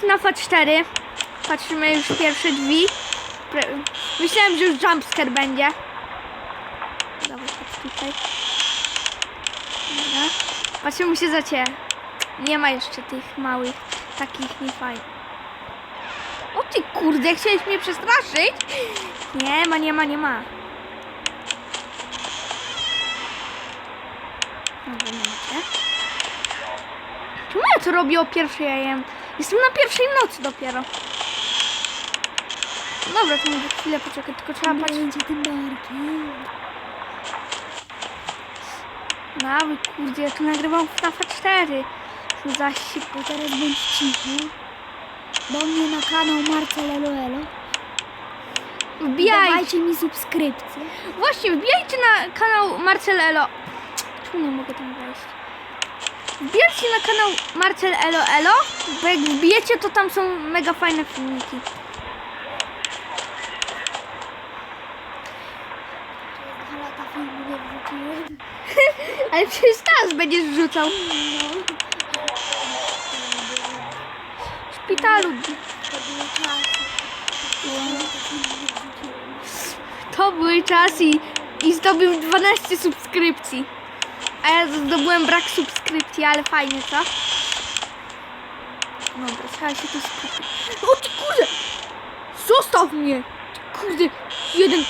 FNAFa 4. Patrzymy już pierwsze drzwi. Myślałem, że już jumpscare będzie. Dobra, tutaj. Dobra. Patrzymy się za ciebie. Nie ma jeszcze tych małych, takich niefajnych. O ty kurde, chciałeś mnie przestraszyć? Nie ma, nie ma, nie ma. Dobra, nie macie. Czemu ja to robię o pierwszej AM? Jestem na pierwszej nocy dopiero. Dobra, to może chwilę poczekać, tylko trzeba patrzeć. Będzie tym barkiem. Kurde, ja tu nagrywam FNAFa 4. Co za sip. To teraz bądź cicho. Do mnie na kanał Marcel Elo Elo. Wbijajcie. Dawajcie mi subskrypcję. Właśnie, wbijajcie na kanał Marcel Elo. Czemu nie mogę tam wejść? Wbijajcie na kanał Marcel Elo Elo, bo jak wbijecie, to tam są mega fajne filmiki. Ale przecież teraz będziesz wrzucał. W szpitalu. To były czasy i, i zdobył 12 subskrypcji. A ja zdobyłem brak subskrypcji, ale fajnie, co? Dobra, trzeba się tu skupić. O ty kurde! Zostaw mnie! Ty kurde, jeden...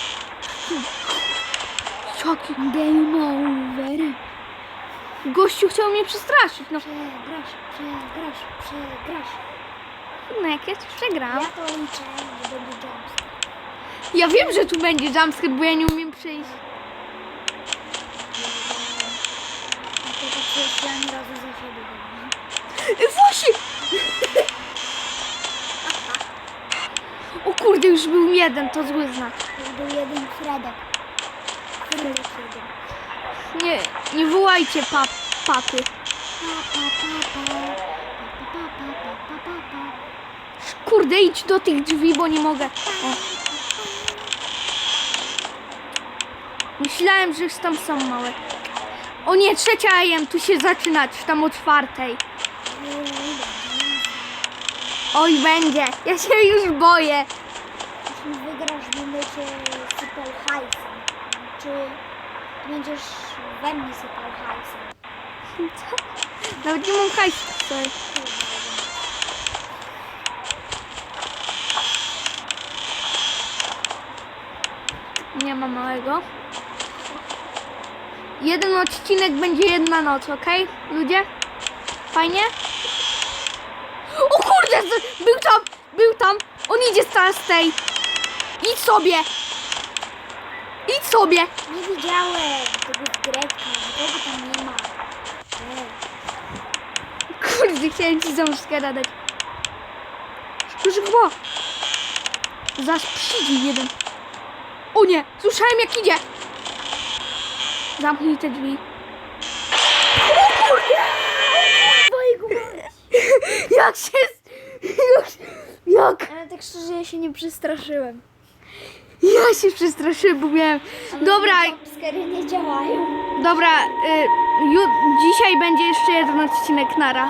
Jaki Game over. gościu chciał mnie przestraszyć, no. Przegrasz, przegrasz, przegrasz. No jak ja ci przegram. Ja to liczę, że będzie jumpscare. Ja wiem, że tu będzie jumpscare, bo ja nie umiem przejść. A to jeszcze ani razu za siebie Właśnie! O kurde, już był jeden, to zły znak. Już był jeden Fredek. Fredek jeden. Nie, nie wołajcie pap, papy. Pa, pa, pa, pa. Pa, pa, pa, pa, pa, pa, pa. Kurde, idź do tych drzwi, bo nie mogę. O. Myślałem, że już tam są małe. O nie, trzecia AM, tu się zaczyna, czy tam o czwartej. Oj, będzie. Ja się już boję. Jeśli wygrasz, będę cię sypał hajsem. Czy będziesz we mnie sypał hajsem? Co? Nawet nie mam hajsu. Sorry. Nie ma małego. Jeden odcinek będzie jedna noc, ok? Ludzie? Fajnie? O kurde! Był tam! Był tam! On idzie z tej! Idź sobie! Idź sobie! Nie widziałem tego zgreczka, nikogo tam nie ma. E, Kurde, chciałem ci zamszkę dać. Proszę chyba. Zaś przyjdzie jeden. O nie, słyszałem jak idzie. Zamknij te drzwi. O kurde! Twojego Jak się... Jak... Jak... Ale tak szczerze, ja się nie przestraszyłem. Ja się przestraszyłem, bo miałem... Dobra, Jumpscary nie działają. dobra. Y, ju, dzisiaj będzie jeszcze jeden odcinek nara.